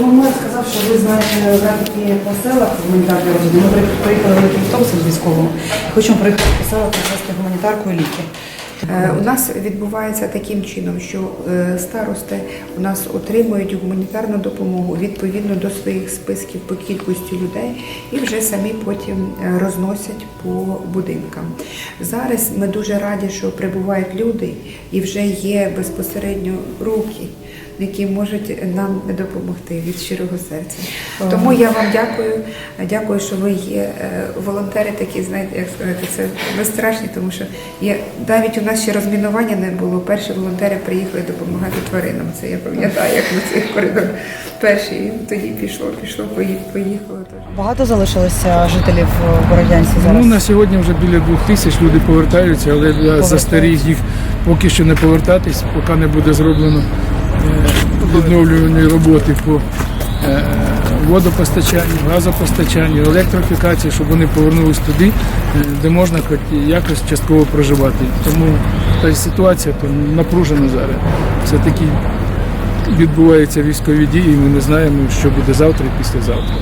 ну, мер сказав, що ви знаєте графіки по селах гуманітарної роботи. Ми приїхали великим автобусом військовим. Хочемо приїхати по селах привезти гуманітарку і ліки. Е, У нас відбувається таким чином, що е, старости у нас отримують гуманітарну допомогу відповідно до своїх списків по кількості людей і вже самі потім е, розносять по будинкам. Зараз ми дуже раді, що прибувають люди і вже є безпосередньо руки. Які можуть нам допомогти від щирого серця. Тому я вам дякую. Дякую, що ви є е, волонтери, такі знаєте, як сказати, це безстрашні, тому що є навіть у нас ще розмінування не було. Перші волонтери приїхали допомагати тваринам. Це я пам'ятаю, як ми цей коридор перший. Тоді пішло, пішло, пої- поїхало. Багато залишилося жителів Бородянці зараз? Ну, на сьогодні вже біля двох тисяч люди повертаються, але я застеріг їх поки що не повертатись, поки не буде зроблено відновлюваної роботи по е, водопостачанню, газопостачанню, електрифікації, щоб вони повернулись туди, е, де можна хоч якось частково проживати. Тому та ситуація там напружена зараз. Все таки відбуваються військові дії, і ми не знаємо, що буде завтра і післязавтра.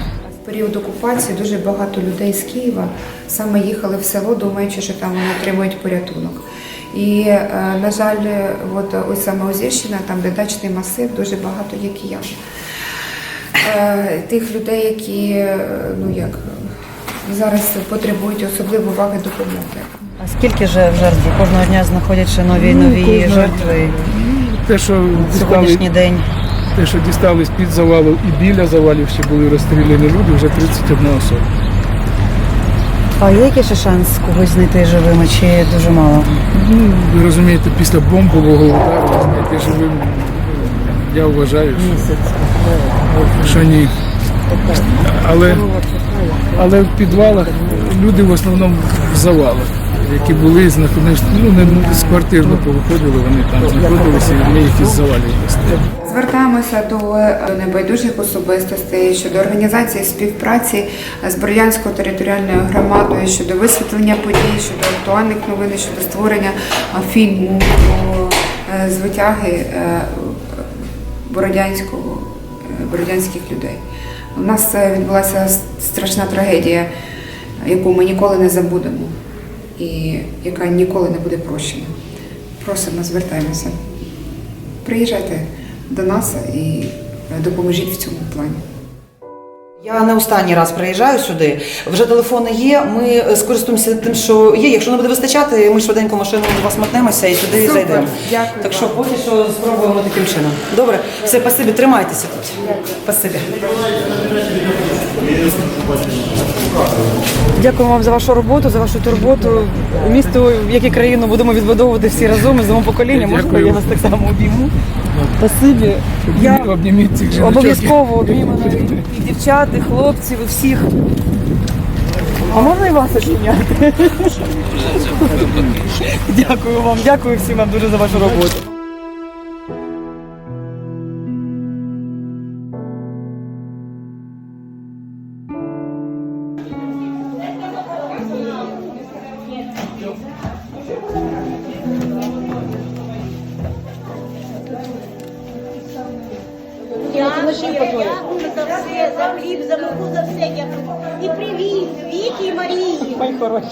Період окупації дуже багато людей з Києва саме їхали в село, думаючи, що там вони отримують порятунок. І, е, на жаль, от ось саме Озірщина, там де дачний масив, дуже багато є киян. Е, Тих людей, які ну як зараз потребують особливо уваги допомоги. А скільки же жертв? Кожного дня знаходять ще нові і Ну, нові кожного- жертви Те, що сьогоднішній дістали, день. те, що дістали з-під завалу і біля завалів ще були розстріляні люди, вже 31 особа. А є який ще шанс когось знайти живими чи дуже мало? Ну, ви розумієте, після бомбового удару знайти живим, я вважаю, що, що ні. Але, але в підвалах люди в основному в завалах, які були, знаходились, ну, не з квартир не повиходили, вони там знаходилися і ми їх із завалів. Звертаємося до е, небайдужих особистостей щодо організації співпраці з Бородянською територіальною громадою щодо висвітлення подій, щодо актуальних новин, щодо створення е, фільму е, звитяги е, бородянського, бородянських людей. У нас відбулася страшна трагедія, яку ми ніколи не забудемо і яка ніколи не буде прощена. Просимо, звертаємося. Приїжджайте до нас і е, допоможіть в цьому плані. Я не останній раз приїжджаю сюди. Вже телефони є. Ми е, скористуємося тим, що є. Якщо не буде вистачати, ми швиденько машиною до вас мотнемося і сюди Супер. зайдемо. Дякую Так що поки що спробуємо таким чином. Добре, все, спасибі, тримайтеся тут. Спасибі. Дякую вам за вашу роботу, за вашу турботу. Місто, як і країну, будемо відбудовувати всі разом із новим поколінням. Можливо, я вас так само обійму. Спасибі. Я обов'язково обійму дівчат, і хлопців, і всіх. А можна і вас обійняти? Дякую вам, дякую всім вам дуже за вашу роботу. Дякую, дякую за все, за хліб, за муку, за все дякую. І привіт, Вікі і Марії.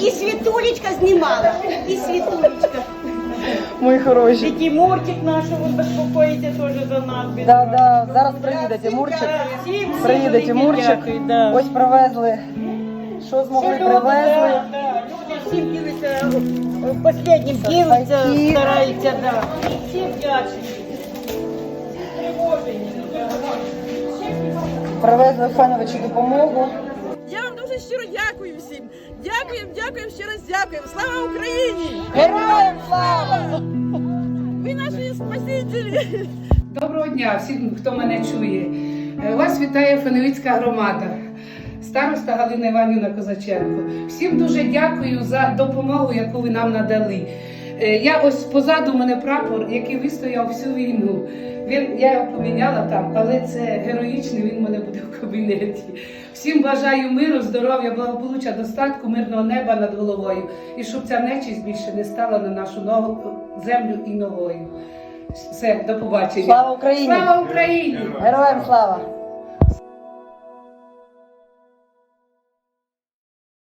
І Світулечка знімала, і Світулечка. Мої хороші. І Тимурчик наш, ви безпокоїте теж за нас. Да, да, зараз приїде Тимурчик. Всім Приїде велике Тимурчик. дякую, да. Ось привезли. Що змогли Люди, привезли. да, да. Люди всім ділиться, е, ділиться, Такі. стараються, да. Всім вдячні. Привезли Фановичу допомогу. Я вам дуже щиро дякую всім. Дякуємо, дякуємо, ще раз дякуємо. Слава Україні! Героям слава! Ви наші спасителі! Доброго дня всім, хто мене чує. Е, Вас вітає Феневицька громада, староста Галина Іванівна Козаченко. Всім дуже дякую за допомогу, яку ви нам надали. Е, Я ось позаду мене прапор, який вистояв всю війну. Він, я його поміняла там, але це героїчний, він мене буде в кабінеті. Всім бажаю миру, здоров'я, благополуччя, достатку, мирного неба над головою. І щоб ця нечість більше не стала на нашу ногу, землю і ногою. Все, до побачення. Слава Україні! Слава Україні! Героям слава!